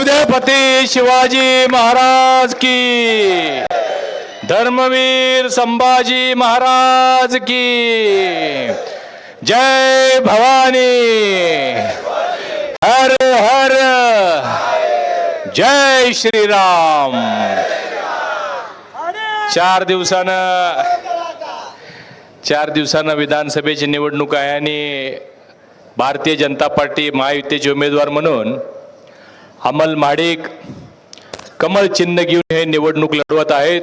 छत्रपती शिवाजी महाराज की। धर्मवीर संभाजी महाराज की। जय भवानी। हर हर। जय श्रीराम। चार दिवसानं चार दिवसानं विधानसभेची निवडणूक आहे आणि भारतीय जनता पार्टी महायुतीचे उमेदवार म्हणून अमल माडिक कमळ चिन्ह घेऊन हे निवडणूक लढवत आहेत.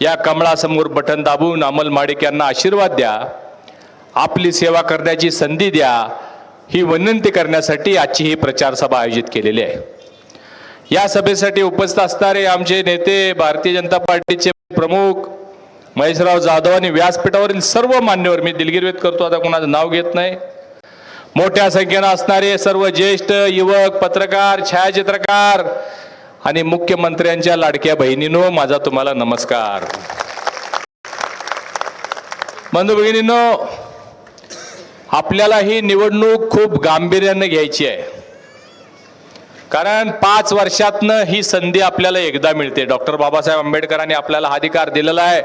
या कमळासमोर बटन दाबून अमल माडिक यांना आशीर्वाद द्या. आपली सेवा करण्याची संधी द्या. ही विनंती करण्यासाठी आजची ही प्रचार सभा आयोजित केलेली आहे. या सभेसाठी उपस्थित असणारे आमचे नेते भारतीय जनता पार्टीचे प्रमुख महेशराव जाधव आणि व्यासपीठावरील सर्व मान्यवर मी दिलगिरी व्यक्त करतो आता कोणाचं नाव घेत नाही. मोठ्या संख्येनं असणारे सर्व ज्येष्ठ युवक पत्रकार छायाचित्रकार आणि मुख्यमंत्र्यांच्या लाडक्या बहिणींनो माझा तुम्हाला नमस्कार. बंधू भगिनींनो आपल्याला ही निवडणूक खूप गांभीर्यानं घ्यायची आहे. कारण पाच वर्षातनं ही संधी आपल्याला एकदा मिळते. डॉक्टर बाबासाहेब आंबेडकरांनी आपल्याला अधिकार दिलेला आहे.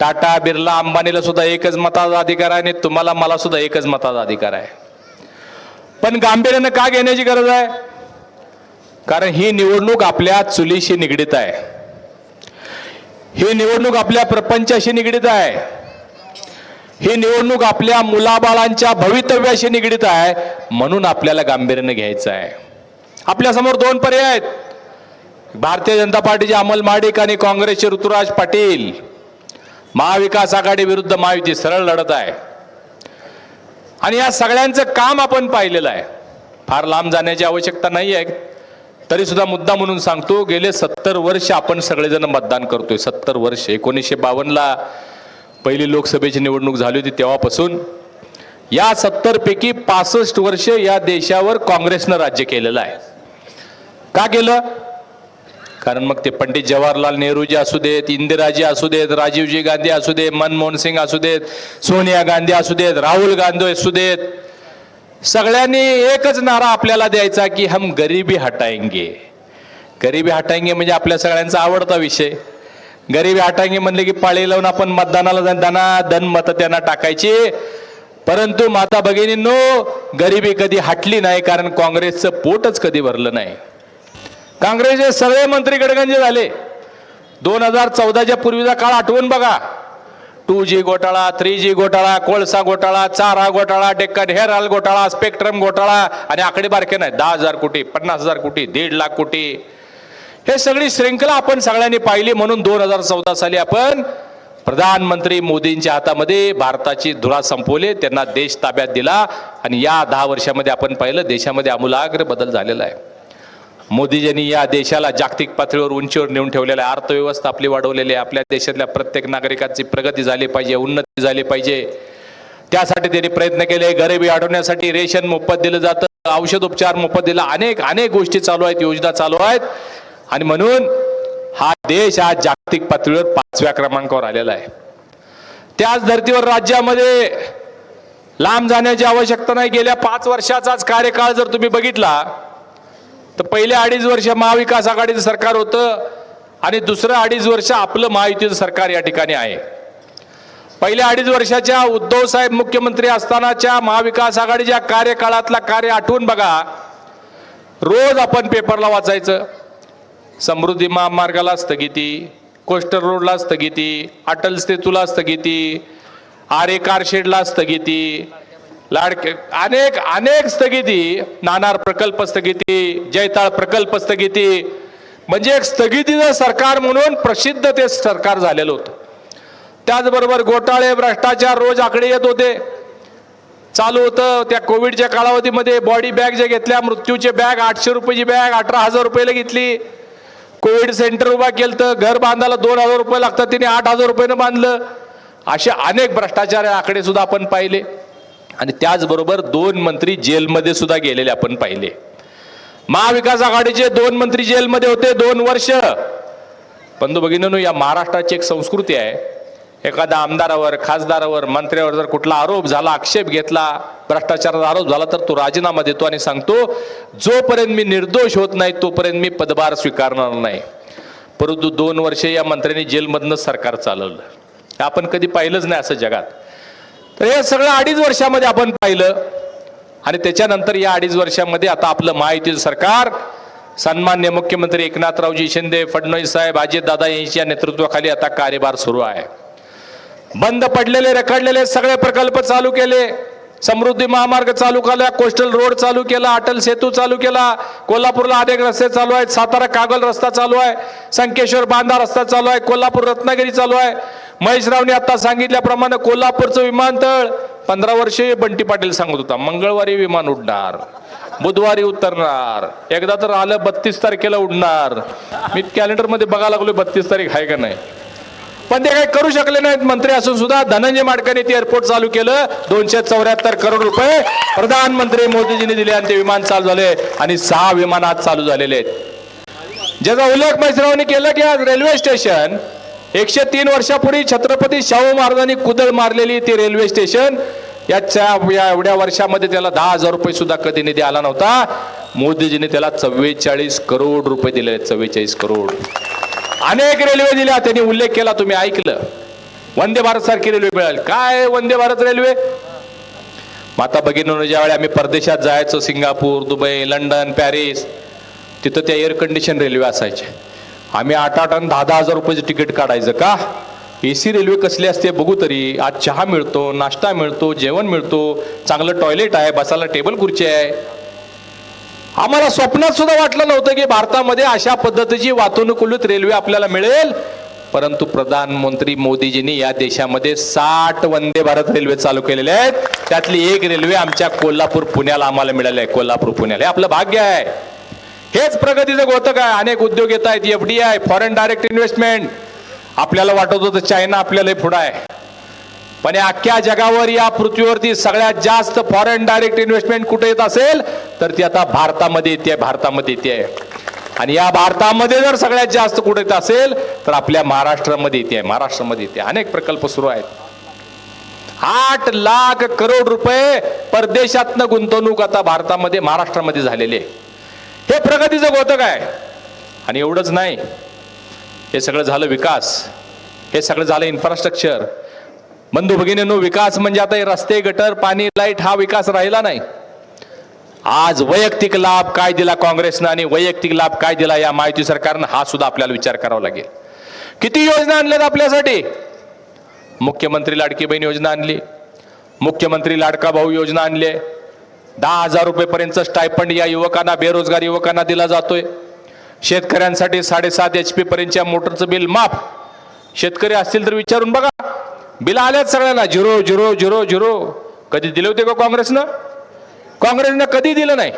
टाटा बिर्ला अंबानीला सुद्धा एकच मताचा अधिकार आहे आणि तुम्हाला मला सुद्धा एकच मताचा अधिकार आहे. पण गांभीर्यानं का घेण्याची गरज आहे? कारण ही निवडणूक आपल्या चुलीशी निगडीत आहे. ही निवडणूक आपल्या प्रपंचाशी निगडीत आहे. ही निवडणूक आपल्या मुलाबाळांच्या भवितव्याशी निगडीत आहे. म्हणून आपल्याला गांभीर्यानं घ्यायचं आहे. आपल्यासमोर दोन पर्याय आहेत. भारतीय जनता पार्टीचे अमल माडिक आणि काँग्रेसचे ऋतुराज पाटील. महाविकास आघाडी विरुद्ध महायुती सरळ लढत आहे. आणि या सगळ्यांचं काम आपण पाहिलेलं आहे. फार लांब जाण्याची आवश्यकता नाही आहे. तरी सुद्धा मुद्दा म्हणून सांगतो गेले सत्तर वर्ष आपण सगळेजण मतदान करतोय. सत्तर वर्ष. एकोणीसशे बावन्नला पहिली लोकसभेची निवडणूक झाली होती तेव्हापासून. या सत्तरपैकी पासष्ट वर्ष या देशावर काँग्रेसनं राज्य केलेलं आहे. का केलं? कारण मग ते पंडित जवाहरलाल नेहरूजी असू देत इंदिराजी असू देत राजीवजी गांधी असू देत मनमोहन सिंग असू देत सोनिया गांधी असू देत राहुल गांधी असू देत सगळ्यांनी एकच नारा आपल्याला द्यायचा की हम गरिबी हटाएंगे. गरिबी हटाएंगे म्हणजे आपल्या सगळ्यांचा आवडता विषय. गरिबी हटाएंगे म्हणले की पाळी लावून आपण मतदानाला जाण- दाना धन मत त्यांना टाकायची. परंतु माता भगिनींनो गरिबी कधी हटली नाही कारण काँग्रेसचं पोटच कधी भरलं नाही. काँग्रेसचे सगळे मंत्री गडगंजे झाले. दोन हजार चौदाच्या पूर्वीचा काळ आठवून बघा. टू जी घोटाळा थ्री जी घोटाळा कोळसा घोटाळा चारा घोटाळा डेक्कन हेराल घोटाळा स्पेक्ट्रम घोटाळा आणि आकडे बारके नाही दहा हजार कोटी पन्नास हजार कोटी दीड लाख कोटी. हे सगळी श्रृंखला आपण सगळ्यांनी पाहिली म्हणून दोन हजार चौदा साली आपण प्रधानमंत्री मोदींच्या हातामध्ये भारताची धुरा संपवली त्यांना देश ताब्यात दिला आणि या दहा वर्षामध्ये आपण पाहिलं देशामध्ये आमूलाग्र बदल झालेला आहे. मोदीजींनी या देशाला जागतिक पातळीवर उंचीवर नेऊन ठेवलेला आहे. अर्थव्यवस्था आपली वाढवलेली आहे. आपल्या देशातल्या प्रत्येक नागरिकाची प्रगती झाली पाहिजे उन्नती झाली पाहिजे. त्यासाठी त्यांनी प्रयत्न केले. गरिबी आठवण्यासाठी रेशन मोफत दिलं जातं औषध उपचार मोफत दिला. अनेक अनेक गोष्टी चालू आहेत योजना चालू आहेत. आणि म्हणून हा देश आज जागतिक पातळीवर पाचव्या क्रमांकावर आलेला आहे. त्याच धर्तीवर राज्यामध्ये लांब जाण्याची आवश्यकता नाही. गेल्या पाच वर्षाचाच कार्यकाळ जर तुम्ही बघितला तर पहिले अडीच वर्ष महाविकास आघाडीचं सरकार होतं आणि दुसरं अडीच वर्ष आपलं महायुतीचं सरकार या ठिकाणी आहे. पहिल्या अडीच वर्षाच्या उद्धव साहेब मुख्यमंत्री असतानाच्या महाविकास आघाडीच्या कार्यकाळातला कार्य आठवून बघा. रोज आपण पेपरला वाचायचं. समृद्धी महामार्गाला स्थगिती कोस्टर रोडला स्थगिती अटल सेतूला स्थगिती आरे कारशेडला स्थगिती लाडके अनेक अनेक स्थगिती नाणार प्रकल्प स्थगिती जयताळ प्रकल्प स्थगिती म्हणजे एक स्थगितीचं सरकार म्हणून प्रसिद्ध ते सरकार झालेलं होतं. त्याचबरोबर घोटाळे भ्रष्टाचार रोज आकडे येत होते. चालू होतं त्या कोविडच्या कालावधीमध्ये बॉडी बॅग जे घेतल्या मृत्यूचे बॅग आठशे रुपयाची बॅग अठरा हजार रुपयाला घेतली. कोविड सेंटर उभा केलं तर घर बांधायला दोन हजार रुपये लागतात तिने आठ हजार रुपयानं बांधलं. असे अनेक भ्रष्टाचार आकडे सुद्धा आपण पाहिले. आणि त्याचबरोबर दोन मंत्री जेलमध्ये सुद्धा गेलेले आपण पाहिले. महाविकास आघाडीचे दोन मंत्री जेलमध्ये होते दोन वर्ष. बंधू भगिनीनो या महाराष्ट्राची एक संस्कृती आहे. एखाद्या आमदारावर खासदारावर मंत्र्यावर जर कुठला आरोप झाला आक्षेप घेतला भ्रष्टाचाराचा आरोप झाला तर तो राजीनामा देतो आणि सांगतो जोपर्यंत मी निर्दोष होत नाही तोपर्यंत मी पदभार स्वीकारणार नाही. परंतु दोन वर्षे या मंत्र्यांनी जेलमधनं सरकार चालवलं. आपण कधी पाहिलंच नाही असं जगात. तर हे सगळं अडीच वर्षामध्ये आपण पाहिलं. आणि त्याच्यानंतर या अडीच वर्षामध्ये आता आपलं महायुतीचं सरकार सन्मान्य मुख्यमंत्री एकनाथरावजी शिंदे फडणवीस साहेब अजितदादा यांच्या नेतृत्वाखाली आता कार्यभार सुरू आहे. बंद पडलेले रखडलेले सगळे प्रकल्प चालू केले. समृद्धी महामार्ग चालू केला कोस्टल रोड चालू केला अटल सेतू चालू केला कोल्हापूरला अनेक रस्ते चालू आहेत सातारा कागल रस्ता चालू आहे संकेश्वर बांधा रस्ता चालू आहे कोल्हापूर रत्नागिरी चालू आहे. महेश रावने आता सांगितल्याप्रमाणे कोल्हापूरचं विमानतळ पंधरा वर्षे बंटी पाटील सांगत होता मंगळवारी विमान उडणार बुधवारी उतरणार एकदा तर आलं बत्तीस तारखेला उडणार. मी कॅलेंडरमध्ये बघायला लागलो बत्तीस तारीख आहे का नाही. पण ते काही करू शकले नाहीत. मंत्री असून सुद्धा धनंजय माडकांनी ते एअरपोर्ट चालू केलं. दोनशे चौऱ्याहत्तर करोड रुपये प्रधानमंत्री मोदीजींनी दिले आणि ते विमान चालू झाले. आणि सहा विमान आज चालू झालेले आहेत. ज्याचा उल्लेख मैसरावनी केला की आज रेल्वे स्टेशन एकशे तीन वर्षापूर्वी छत्रपती शाहू महाराजांनी कुदळ मारलेली ती रेल्वे स्टेशन याच्या या एवढ्या वर्षामध्ये त्याला दहा हजार रुपये सुद्धा कधी निधी आला नव्हता. मोदीजींनी त्याला चव्वेचाळीस करोड रुपये दिले चव्वेचाळीस करोड. अनेक रेल्वे दिल्या त्यांनी उल्लेख केला तुम्ही ऐकलं. वंदे भारत सारखी रेल्वे मिळाली. काय वंदे भारत रेल्वे माता भगिनीनं ज्यावेळी आम्ही परदेशात जायचो सिंगापूर दुबई लंडन पॅरिस तिथं त्या एअर कंडिशन रेल्वे असायचे. आम्ही आठ आठ आणि दहा दहा हजार रुपयाचं तिकीट काढायचं का? ए सी रेल्वे कसली असते बघू तरी. आज चहा मिळतो नाश्ता मिळतो जेवण मिळतो चांगलं टॉयलेट आहे बसायला टेबल खुर्ची आहे. आम्हाला स्वप्नात सुद्धा वाटलं नव्हतं की भारतामध्ये अशा पद्धतीची वातानुकूलित रेल्वे आपल्याला मिळेल. परंतु प्रधानमंत्री मोदीजींनी या देशामध्ये साठ वंदे भारत रेल्वे चालू केलेले आहेत. त्यातली एक रेल्वे आमच्या कोल्हापूर पुण्याला आम्हाला मिळाली आहे. कोल्हापूर पुण्याला. हे आपलं भाग्य आहे. हेच प्रगतीचं गोतक आहे. अनेक उद्योग येत आहेत. F D I foreign direct investment आपल्याला वाटत होतं चायना आपल्याला पुढं आहे. पण या अख्ख्या जगावर या पृथ्वीवरती सगळ्यात जास्त फॉरेन डायरेक्ट इन्व्हेस्टमेंट कुठे येत असेल तर ती आता भारतामध्ये येते भारतामध्ये येते. आणि या भारतामध्ये जर सगळ्यात जास्त कुठे येत असेल तर आपल्या महाराष्ट्रामध्ये येते महाराष्ट्रामध्ये येते. अनेक प्रकल्प सुरू आहेत. आठ लाख करोड रुपये परदेशातनं गुंतवणूक आता भारतामध्ये महाराष्ट्रामध्ये झालेली आहे. हे प्रगतीचं होतं आहे. आणि एवढंच नाही. हे सगळं झालं विकास. हे सगळं झालं इन्फ्रास्ट्रक्चर बंधू भगिनींनो विकास म्हणजे आता हे रस्ते गटर पाणी लाइट हा विकास राहिला नाही. आज वैयक्तिक लाभ काय दिला काँग्रेसनं आणि वैयक्तिक लाभ काय दिला या माहिती सरकारनं हा सुद्धा आपल्याला विचार करावा लागेल. किती योजना आणल्यात आपल्यासाठी? मुख्यमंत्री लाडकी बहीण योजना आणली. मुख्यमंत्री लाडका भाऊ योजना आणली. दहा हजार रुपयेपर्यंत स्टायफंड या युवकांना बेरोजगार युवकांना दिला जातोय. शेतकऱ्यांसाठी साडेसात एच पी पर्यंतच्या मोटरचं बिल माफ. शेतकरी असतील तर विचारून बघा. बिल आल्यात सगळ्यांना. Zero zero zero zero. कधी दिले होते का काँग्रेसनं? काँग्रेसनं कधी दिलं नाही.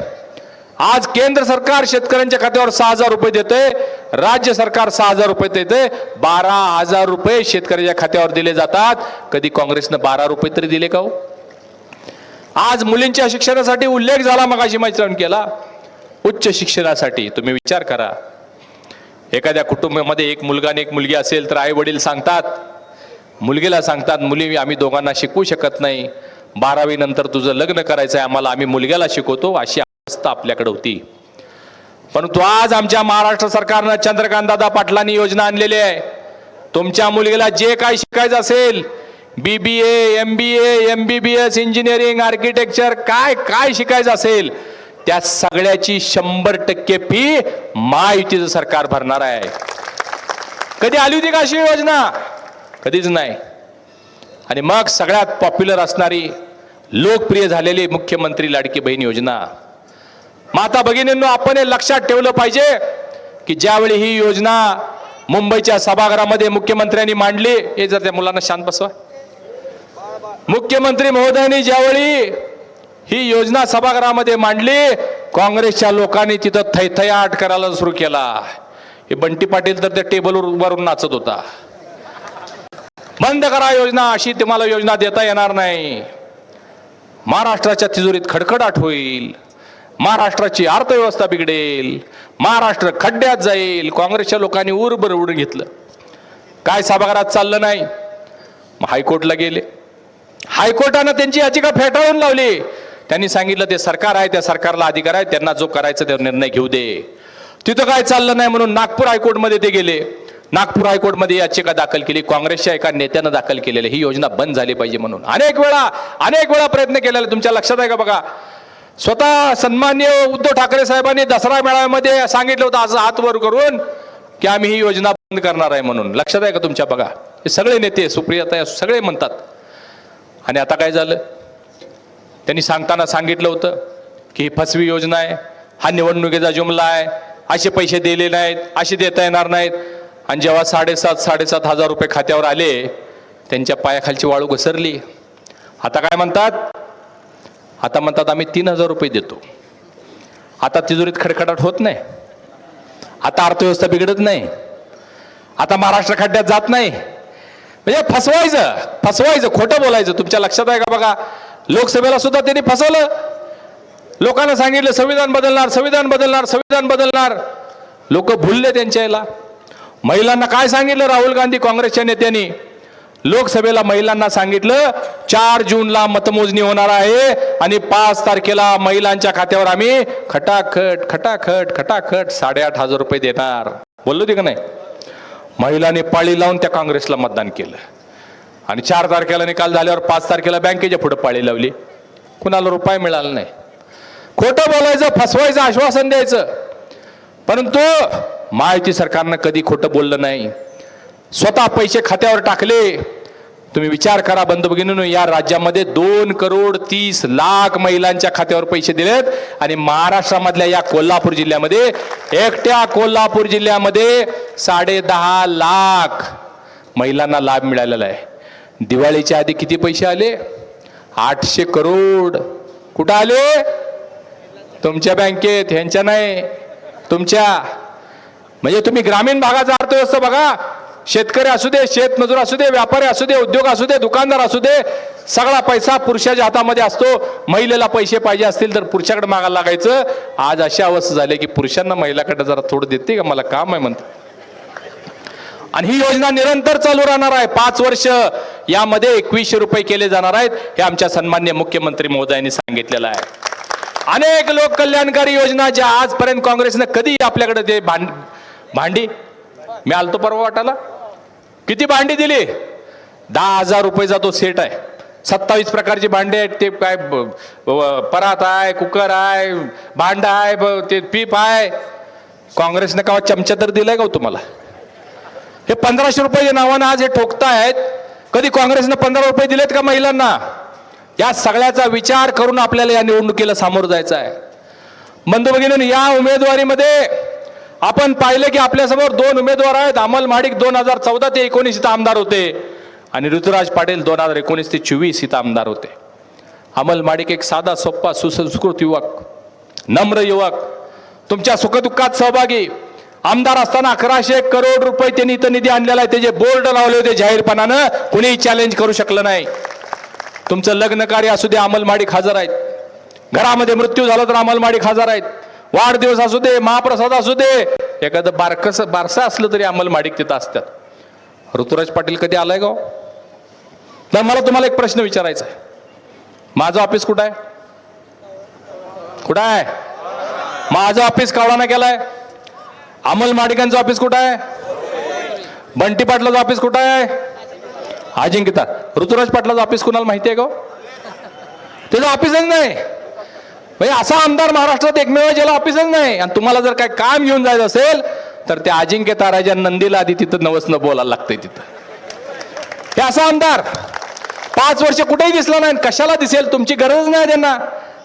आज केंद्र सरकार शेतकऱ्यांच्या खात्यावर सहा हजार रुपये देते राज्य सरकार सहा हजार रुपये देते बारा हजार रुपये शेतकऱ्याच्या खात्यावर दिले जातात. कधी काँग्रेसनं बारा रुपये तरी दिले का हो? आज मुलींच्या शिक्षणासाठी उल्लेख झाला मगाशी मैत्रीण केला. उच्च शिक्षणासाठी. तुम्ही विचार करा. एखाद्या कुटुंबामध्ये एक मुलगा आणि एक मुलगी असेल तर आई वडील सांगतात मुलगीला सांगतात मुली आम्ही दोघांना शिकवू शकत नाही. बारावी नंतर तुझं लग्न करायचं आहे आम्हाला आम्ही मुलग्याला शिकवतो अशी अवस्था आपल्याकडे होती. परंतु आज आमच्या महाराष्ट्र सरकारनं चंद्रकांत दादा पाटलांनी योजना आणलेली आहे. तुमच्या मुलगीला जे काय शिकायचं असेल B B A M B A M B B S engineering architecture काय काय शिकायचं असेल त्या सगळ्याची शंभर टक्के फी महायुतीचं सरकार भरणार आहे. कधी आली होती का अशी योजना? कधीच नाही. आणि मग सगळ्यात पॉप्युलर असणारी लोकप्रिय झालेली मुख्यमंत्री लाडकी बहीण योजना. माता भगिनींनो आपण हे लक्षात ठेवलं पाहिजे की ज्यावेळी ही योजना मुंबईच्या सभागृहामध्ये मुख्यमंत्र्यांनी मांडली हे जर त्या मुलांना शांत बसवा. मुख्यमंत्री महोदयांनी ज्यावेळी ही योजना सभागृहामध्ये मांडली काँग्रेसच्या लोकांनी तिथं थैथयाट करायला सुरू केला. हे बंटी पाटील तर त्या टेबलवर उभारून नाचत होता. बंद करा योजना अशी तुम्हाला योजना देता येणार नाही. महाराष्ट्राच्या तिजोरीत खडखडाट होईल. महाराष्ट्राची अर्थव्यवस्था बिघडेल. महाराष्ट्र खड्ड्यात जाईल. काँग्रेसच्या लोकांनी उरबर उडून घेतलं. काय सभागृहात चाललं नाही? मग हायकोर्टला गेले. हायकोर्टानं त्यांची याचिका फेटाळून लावली. त्यांनी सांगितलं ते सरकार आहे त्या सरकारला अधिकार आहे त्यांना जो करायचा त्यावर निर्णय घेऊ दे. तिथं काय चाललं नाही म्हणून नागपूर हायकोर्टमध्ये ते गेले. नागपूर हायकोर्टमध्ये याचिका दाखल केली. काँग्रेसच्या एका नेत्यानं दाखल केलेली. ही योजना बंद झाली पाहिजे म्हणून. अनेक वेळा अनेक वेळा प्रयत्न केलेला. तुमच्या लक्षात आहे का बघा? स्वतः सन्मान्य उद्धव ठाकरे साहेबांनी दसरा मेळाव्यामध्ये सांगितलं होतं आज हात वर करून की आम्ही ही योजना बंद करणार आहे म्हणून. लक्षात आहे का तुमच्या बघा? हे सगळे नेते सुप्रियाता सगळे म्हणतात. आणि आता काय झालं? त्यांनी सांगताना सांगितलं होतं की ही फसवी योजना आहे. हा निवडणुकीचा जुमला आहे. असे पैसे दिले नाहीत असे देता येणार नाहीत. आणि जेव्हा साडेसात साडेसात हजार रुपये खात्यावर आले त्यांच्या पायाखालची वाळू घसरली. आता काय म्हणतात? आता म्हणतात आम्ही तीन हजार रुपये देतो. आता तिजोरीत खडखडाट होत नाही. आता अर्थव्यवस्था बिघडत नाही. आता महाराष्ट्र खड्ड्यात जात नाही. म्हणजे फसवायचं फसवायचं खोटं बोलायचं. तुमच्या लक्षात आहे का बघा? लोकसभेला सुद्धा त्यांनी फसवलं. लोकांना सांगितलं संविधान बदलणार संविधान बदलणार संविधान बदलणार. लोक भुलले त्यांच्या याला. महिलांना काय सांगितलं? राहुल गांधी काँग्रेसच्या नेत्यांनी. लोकसभेला महिलांना सांगितलं चार जूनला मतमोजणी होणार आहे आणि पाच तारखेला महिलांच्या खात्यावर आम्ही खटाखट खटाखट खटाखट साडेआठ हजार रुपये देणार. बोललो ते का नाही? महिलांनी पाळी लावून त्या काँग्रेसला मतदान केलं. आणि चार तारखेला निकाल झाल्यावर पाच तारखेला बँकेच्या पुढे पाळी लावली. कुणाला रुपये मिळाला नाही. खोटं बोलायचं फसवायचं आश्वासन द्यायचं. परंतु महायुती सरकारनं कधी खोटं बोललं नाही. स्वतः पैसे खात्यावर टाकले. तुम्ही विचार करा बंधू या राज्यामध्ये दोन करोड तीस लाख महिलांच्या खात्यावर पैसे दिलेत आणि महाराष्ट्रामधल्या या कोल्हापूर जिल्ह्यामध्ये एकट्या कोल्हापूर जिल्ह्यामध्ये साडे दहा लाख महिलांना लाभ मिळालेला आहे. दिवाळीच्या आधी किती पैसे आले? आठशे करोड. कुठं आले? तुमच्या बँकेत ह्यांच्या नाही तुमच्या. म्हणजे तुम्ही ग्रामीण भागाचा अर्थव्यवस्था बघा. शेतकरी असू दे शेतमजूर असू दे व्यापारी असू दे उद्योग असू दे दुकानदार असू दे सगळा पैसा पुरुषाच्या हातामध्ये असतो. महिलेला पैसे पाहिजे असतील तर पुरुषाकडे मागायला लागायचं. आज अशी अवस्था झाली की पुरुषांना महिलाकडे जरा थोडं देते का? मला काम आहे म्हणते आणि ही योजना निरंतर चालू राहणार आहे. पाच वर्ष यामध्ये एकवीसशे रुपये केले जाणार आहेत हे आमच्या सन्मान्य मुख्यमंत्री महोदयांनी सांगितलेलं आहे. अनेक लोक कल्याणकारी योजना ज्या आजपर्यंत काँग्रेसनं कधी आपल्याकडे ते भांड भांडी? मी आलतो परवा वाटाला किती भांडी दिली? दहा हजार रुपयेचा तो सेट आहे. सत्तावीस प्रकारची भांडे आहेत ते काय ब- परात आहे कुकर आहे भांड आहे ब- ते पीप आहे. काँग्रेसनं का चमचा तर दिलाय का हो तुम्हाला? हे पंधराशे रुपयाच्या नावानं आज हे ठोकतायत कधी काँग्रेसनं पंधरा रुपये दिलेत का महिलांना? या सगळ्याचा विचार करून आपल्याला या निवडणुकीला सामोरं जायचं आहे. बंधू भगिनी या उमेदवारीमध्ये आपण पाहिलं की आपल्यासमोर दोन उमेदवार आहेत. अमल माडिक दोन हजार चौदा ते एकोणीस इथं आमदार होते. आणि ऋतुराज पाटील दोन हजार एकोणीस ते चोवीस इथं आमदार होते. अमल माडिक एक साधा सोप्पा सुसंस्कृत युवक नम्र युवक. तुमच्या सुखदुःखात सहभागी. आमदार असताना अकराशे करोड रुपये त्यांनी इथं निधी आणलेला आहे. त्याचे बोर्ड लावले होते जाहीरपणानं कुणीही चॅलेंज करू शकलं नाही. तुमचं लग्न कार्य असू दे अमल माडिक हजर आहेत. घरामध्ये मृत्यू झाला तर अमल माडिक हजर आहेत. वाढदिवस असू दे महाप्रसाद असू दे एखादं बारकस बारसं असलं तरी अंमलमाडिक तिथं असतात. ऋतुराज पाटील कधी आलाय गाव तर मला तुम्हाला एक प्रश्न विचारायचा आहे. माझं ऑफिस कुठं आहे? कुठं आहे? माझं ऑफिस कावळानं केलाय अमल माडिकांचं ऑफिस कुठं आहे? बंटी पाटलाचं ऑफिस कुठं आहे? अजिंक्यता ऋतुराज पाटलाचं ऑफिस कुणाला माहिती आहे का त्याचं ऑफिसच नाही. म्हणजे असा आमदार महाराष्ट्रात एकमेव आहे ज्याला ऑफिसच नाही. आणि तुम्हाला जर काय काम घेऊन जायचं असेल तर त्या अजिंक्य ताराच्या नंदीला आधी तिथं नवसनं बोलायला लागतंय तिथं. हे असा आमदार. पाच वर्ष कुठेही दिसला नाही कशाला दिसेल? तुमची गरज नाही त्यांना.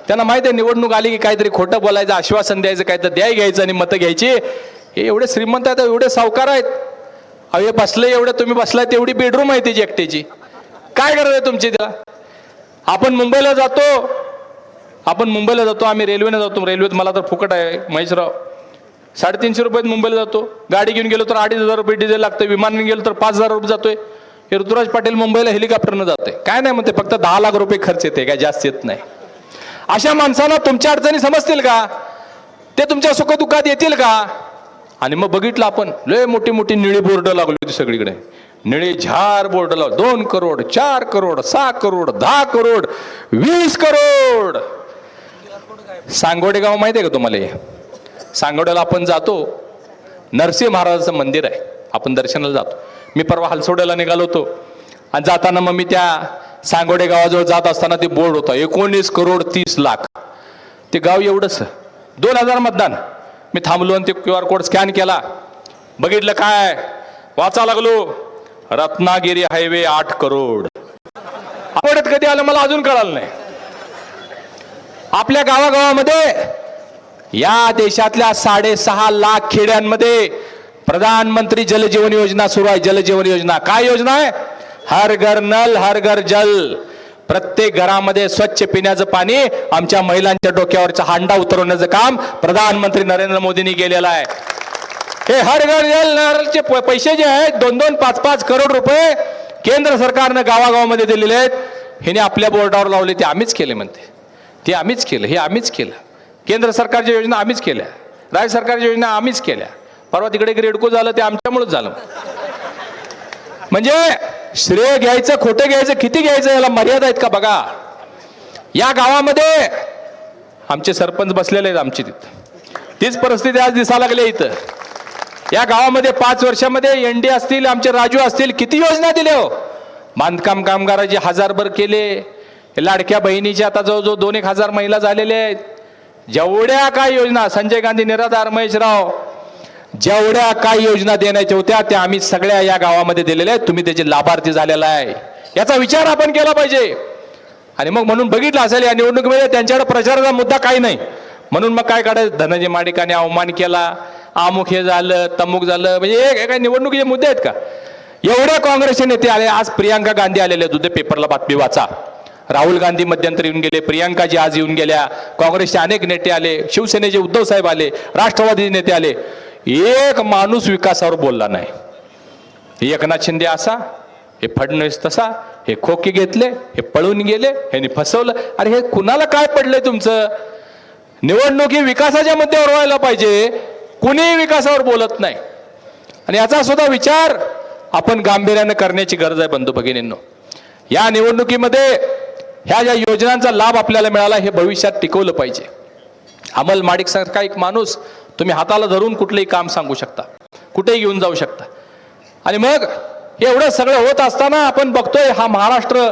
त्यांना माहिती आहे निवडणूक आली की काहीतरी खोटं बोलायचं आश्वासन द्यायचं काय तर द्याय घ्यायचं आणि मतं घ्यायची. हे एवढे श्रीमंत आहेत एवढे सावकार आहेत. अवे बसले एवढे तुम्ही बसलाय तेवढी बेडरूम आहे त्याची एकट्याची. काय गरज आहे तुमची त्याला आपण मुंबईला जातो आपण मुंबईला जातो आम्ही रेल्वेने जातो. रेल्वेत मला तर फुकट आहे महेशराव. साडेतीनशे रुपयात मुंबईला जातो. गाडी घेऊन गेलो तर अडीच हजार रुपये डिझेल लागतं विमानाने गेलो तर पाच हजार रुपये जातोय. हे ऋतुराज पाटील मुंबईला हेलिकॉप्टरनं जाते काय नाही म्हणते फक्त दहा लाख रुपये खर्च येते काय जास्त येत नाही. अशा माणसांना तुमच्या अडचणी समजतील का? ते तुमच्या सुखदुःखात येतील का? आणि मग बघितलं आपण लय मोठी मोठी निळी बोर्ड लागली होती सगळीकडे. निळे झार बोर्ड लाव दोन करोड चार करोड सहा करोड दहा करोड वीस करोड. सांगोडे गाव माहिती आहे का तुम्हाला सांगोड्याला आपण जातो. नरसिंह महाराजाचं मंदिर आहे. आपण दर्शनाला जातो. मी परवा हलसोड्याला निघालो होतो. आणि जाताना मग मी त्या सांगोडे गावाजवळ जात असताना ते बोर्ड होतं. एकोणीस करोड तीस लाख. ते गाव एवढंच. दोन हजार मतदान. मी थांबलो आणि ते क्यू आर कोड स्कॅन केला. बघितलं काय? वाचा लागलो. रत्नागिरी हायवे आठ करोड. आवडत कधी आलं मला अजून कळालं नाही. आपल्या गावागावामध्ये या देशातल्या साडेसहा लाख खेड्यांमध्ये प्रधानमंत्री जलजीवन योजना सुरू आहे. जलजीवन योजना. काय योजना आहे? हर घर नल हर घर जल. प्रत्येक घरामध्ये स्वच्छ पिण्याचं पाणी आमच्या महिलांच्या डोक्यावरचा हांडा उतरवण्याचं काम प्रधानमंत्री नरेंद्र मोदींनी केलेलं आहे. हे हर घर जल नळचे प- पैसे जे आहेत दोन दोन पाच पाच करोड रुपये केंद्र सरकारनं गावागावामध्ये दिलेले आहेत. हिने आपल्या बोर्डावर लावले ते आम्हीच केले म्हणते. ते आम्हीच केलं हे आम्हीच केलं. केंद्र सरकारच्या योजना आम्हीच केल्या. राज्य सरकारच्या योजना आम्हीच केल्या. परवा तिकडे रेडको झालं ते आमच्यामुळेच झालं. म्हणजे श्रेय घ्यायचं खोटं घ्यायचं किती घ्यायचं याला मर्यादा आहेत का बघा? या गावामध्ये आमचे सरपंच बसलेले आहेत आमची तिथं. तीच परिस्थिती आज दिसायला लागली आहे इथं. या गावामध्ये पाच वर्षामध्ये एनडी असतील आमचे राजू असतील किती योजना दिल्या हो? बांधकाम कामगाराचे हजारभर केले लाडक्या बहिणीचे आता जवळजवळ दोन एक हजार महिला झालेल्या आहेत. जेवढ्या काय योजना संजय गांधी निराधार महेशराव जेवढ्या काय योजना देण्याच्या होत्या त्या आम्ही सगळ्या या गावामध्ये दिलेल्या आहेत. तुम्ही त्याचे लाभार्थी झालेला आहे. याचा विचार आपण केला पाहिजे. आणि मग म्हणून बघितलं असेल या निवडणुकीमध्ये त्यांच्याकडे प्रचाराचा मुद्दा काही नाही. म्हणून मग काय काढायचं? धनंजय माडिकाने अवमान केला. अमुक हे झालं तमुक झालं. म्हणजे हे काय निवडणुकीचे मुद्दे आहेत का? एवढ्या काँग्रेसचे नेते आले. आज प्रियांका गांधी आलेले आहेत. पेपरला बातमी वाचा. राहुल गांधी मध्यंतरी येऊन गेले प्रियांकाजी आज येऊन गेल्या काँग्रेसचे अनेक नेते आले शिवसेनेचे उद्धव साहेब आले राष्ट्रवादी नेते आले. एक माणूस विकासावर बोलला नाही. एकनाथ शिंदे असा हे फडणवीस तसा हे खोके घेतले हे पळून गेले ह्यांनी फसवलं. अरे हे कुणाला काय पडलंय तुमचं? निवडणूक ही विकासाच्या मुद्द्यावर व्हायला पाहिजे. कुणीही विकासावर बोलत नाही. आणि याचा सुद्धा विचार आपण गांभीर्यानं करण्याची गरज आहे बंधू भगिनींनो. या निवडणुकीमध्ये ह्या ज्या योजनांचा लाभ आपल्याला मिळाला हे भविष्यात टिकवलं पाहिजे. अमल माडिक सारखा एक माणूस तुम्ही हाताला धरून कुठलंही काम सांगू शकता. कुठेही घेऊन जाऊ शकता. आणि मग हे एवढं सगळं होत असताना आपण बघतोय हा महाराष्ट्र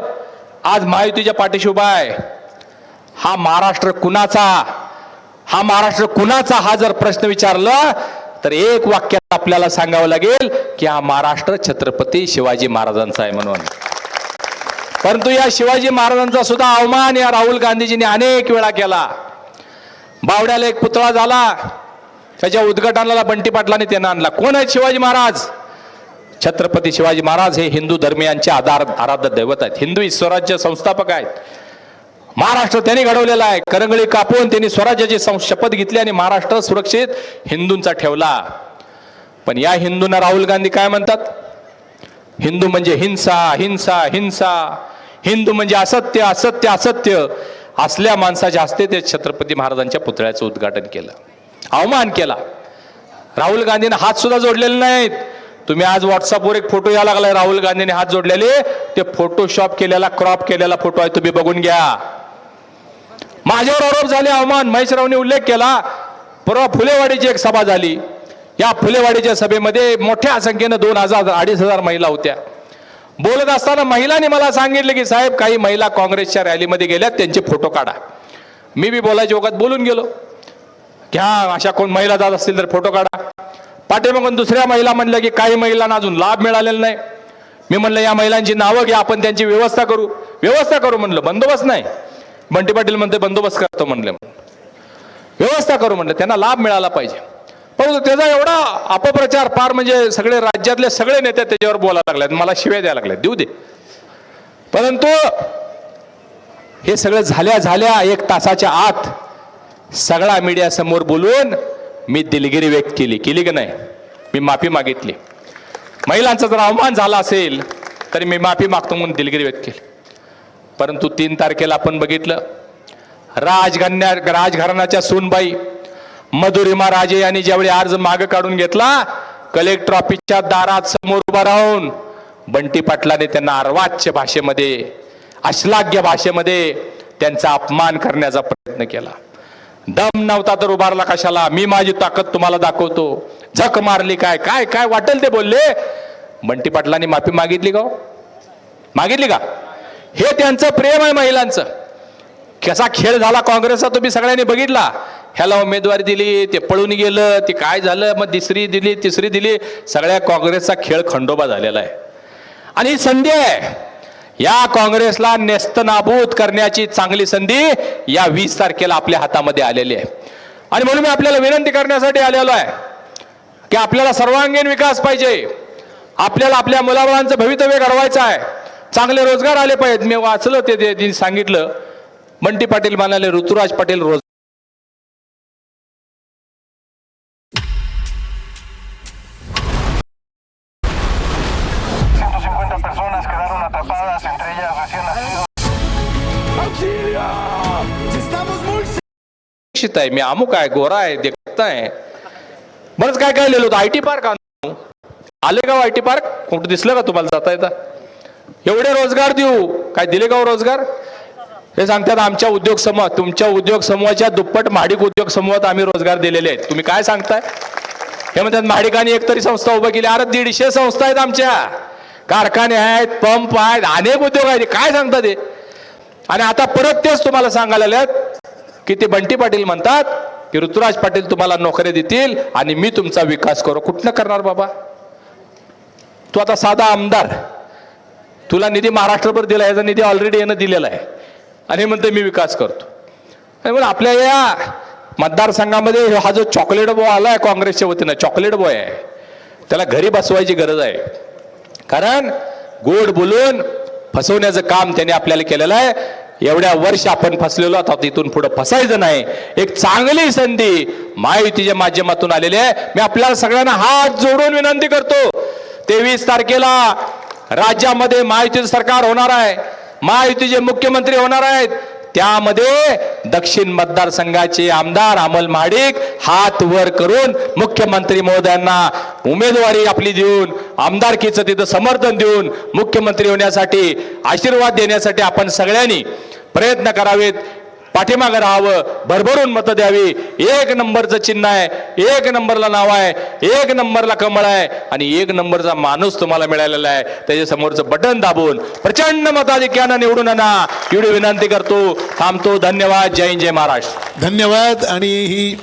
आज महायुतीच्या पाठीशी उभा आहे. हा महाराष्ट्र कुणाचा? हा महाराष्ट्र कुणाचा? हा जर प्रश्न विचारला तर एक वाक्यात आपल्याला सांगावं लागेल की हा महाराष्ट्र छत्रपती शिवाजी महाराजांचा आहे म्हणून. परंतु या शिवाजी महाराजांचा सुद्धा अवमान या राहुल गांधीजींनी अनेक वेळा केला. बावड्याला एक पुतळा झाला. त्याच्या उद्घाटनाला बंटी पाटलाने त्यांना आणला. कोण आहेत शिवाजी महाराज? छत्रपती शिवाजी महाराज हे हिंदू धर्मियांचे आधार आराध्य दैवत आहेत. हिंदू स्वराज्य संस्थापक आहेत. महाराष्ट्र त्यांनी घडवलेला आहे. करंगळी कापून त्यांनी स्वराज्याची सं- शपथ घेतली आणि महाराष्ट्र सुरक्षित हिंदूंचा ठेवला. पण या हिंदूंना राहुल गांधी काय म्हणतात? हिंदू म्हणजे हिंसा हिंसा हिंसा. हिंदू म्हणजे असत्य असत्य असत्य असल्या माणसाच्या हस्ते ते छत्रपती महाराजांच्या पुतळ्याचं उद्घाटन केलं. अवमान केला. राहुल गांधींना हात सुद्धा जोडलेले नाहीत. तुम्ही आज व्हॉट्सअपवर एक फोटो यायला लागलाय राहुल गांधीने हात जोडलेले. ते फोटोशॉप केलेला क्रॉप केलेला फोटो आहे तुम्ही बघून घ्या. माझ्यावर आरोप झाले अवमान. महेशरावने उल्लेख केला परवा फुलेवाडीची एक सभा झाली. या फुलेवाडीच्या सभेमध्ये मोठ्या संख्येनं दोन हजार अडीच हजार महिला होत्या. बोलत असताना महिलांनी मला सांगितलं की साहेब काही महिला काँग्रेसच्या रॅलीमध्ये गेल्यात त्यांचे फोटो काढा. मी बी बोलायच्या ओघात बोलून गेलो. घ्या अशा कोण महिला जात असतील तर फोटो काढा. पाठीमागून दुसऱ्या महिला म्हणल्या की काही महिलांना अजून लाभ मिळालेला नाही. मी म्हणलं या महिलांची नावं घ्या आपण त्यांची व्यवस्था करू. व्यवस्था करू म्हणलं बंदोबस्त नाही. बंटी पाटील म्हणते बंदोबस्त करतो म्हणले. व्यवस्था करू म्हणलं त्यांना लाभ मिळाला पाहिजे. परंतु त्याचा एवढा अपप्रचार फार म्हणजे सगळे राज्यातले सगळे नेते त्याच्यावर बोलायला लागलेत मला शिव्या द्यायला लागल्यात देऊ दे. परंतु हे सगळं झाल्या झाल्या एक तासाच्या आत सगळा मीडिया समोर बोलून मी दिलगिरी व्यक्त केली. केली की नाही? मी माफी मागितली. महिलांचा जर अवमान झाला असेल तरी मी माफी मागतो म्हणून दिलगिरी व्यक्त केली. परंतु तीन तारखेला आपण बघितलं राजघन्या राजघराण्याच्या सूनबाई मधुरिमा राजे यांनी ज्यावेळी अर्ज माग काढून घेतला कलेक्टर ऑफिसच्या दारात समोर उभा राहून बंटी पाटलाने त्यांना अर्वाच्य भाषेमध्ये अश्लाघ्य भाषेमध्ये त्यांचा अपमान करण्याचा प्रयत्न केला. दम नव्हता तर उभारला कशाला? मी माझी ताकद तुम्हाला दाखवतो. झक मारली काय? काय काय वाटेल ते बोलले? बंटी पाटलांनी माफी मागितली का हो? मागितली का? हे त्यांचं प्रेम आहे महिलांचं. कसा खेळ झाला काँग्रेसचा तुम्ही सगळ्यांनी बघितला. ह्याला उमेदवारी दिली ते पळून गेलं ते काय झालं मग तिसरी दिली तिसरी दिली सगळ्या काँग्रेसचा खेळ खंडोबा झालेला आहे. आणि ही संधी आहे. या काँग्रेसला नेस्तनाबूत करण्याची चांगली संधी या वीस तारखेला आपल्या हातामध्ये आलेली आहे. आणि म्हणून मी आपल्याला विनंती करण्यासाठी आलेलो आहे की आपल्याला सर्वांगीण विकास पाहिजे. आपल्याला आपल्या मुलाबाळांचं भवितव्य घडवायचं आहे. चांगले रोजगार आले पाहिजेत. मी वाचलं ते ते- सांगितलं. बंटी पाटील म्हणाले ऋतुराज पाटील रोज शिक्षित आहे मी अमुक आहे गोरा आहे देखता आहे. बरंच काय काय लिहिलं होतं आय टी पार्क आणू आले का हो आय टी पार्क? कुठं दिसलं का तुम्हाला जाता येता? एवढे रोजगार देऊ काय दिले का हो रोजगार? हे सांगतात आमच्या उद्योग समूह तुमच्या उद्योग समूहाच्या दुप्पट महाडिक उद्योग समूहात आम्ही रोजगार दिलेले आहेत. तुम्ही काय सांगताय? हे म्हणतात महाडिकांनी एकतरी संस्था उभं केली. अरे दीडशे संस्था आहेत आमच्या. कारखाने आहेत पंप आहेत अनेक उद्योग आहेत. काय सांगतात ते? आणि आता परत तेच तुम्हाला सांगायला आल्यात की ते बंटी पाटील म्हणतात की ऋतुराज पाटील तुम्हाला नोकऱ्या देतील आणि मी तुमचा विकास करू. कुठनं करणार बाबा? तू आता साधा आमदार. तुला निधी महाराष्ट्रभर दिला याचा निधी ऑलरेडी यानं दिलेला आहे. आणि म्हणते मी विकास करतो. आणि म्हणून आपल्या या मतदारसंघामध्ये हा जो चॉकलेट बॉय आहे काँग्रेसच्या वतीनं चॉकलेट बॉय आहे. त्याला घरी बसवायची गरज आहे. कारण गोड बोलून फसवण्याचं काम त्याने आपल्याला केलेलं आहे. एवढ्या वर्ष आपण फसलेलो आहोत तिथून पुढे फसायचं नाही. एक चांगली संधी महायुतीच्या माध्यमातून आलेली आहे. मी आपल्याला सगळ्यांना हात जोडून विनंती करतो तेवीस तारखेला राज्यामध्ये महायुतीचं सरकार होणार आहे. महायुतीचे मुख्यमंत्री होणार आहेत. त्यामध्ये दक्षिण मतदारसंघाचे आमदार अमल महाडिक हात वर करून मुख्यमंत्री महोदयांना उमेदवारी आपली देऊन आमदारकीचं तिथं समर्थन देऊन मुख्यमंत्री होण्यासाठी आशीर्वाद देण्यासाठी आपण सगळ्यांनी प्रयत्न करावेत. पाठीमागं राहावं. भरभरून मतं द्यावी. एक नंबरचं चिन्ह आहे. एक नंबरला नाव आहे. एक नंबरला कमळ आहे. आणि एक नंबरचा माणूस तुम्हाला मिळालेला आहे. त्याच्या समोरचं बटन दाबून प्रचंड मताधिक्यानं निवडून आणा. एवढी विनंती करतो. थांबतो. धन्यवाद. जय हिंद, जय महाराष्ट्र. धन्यवाद. आणि ही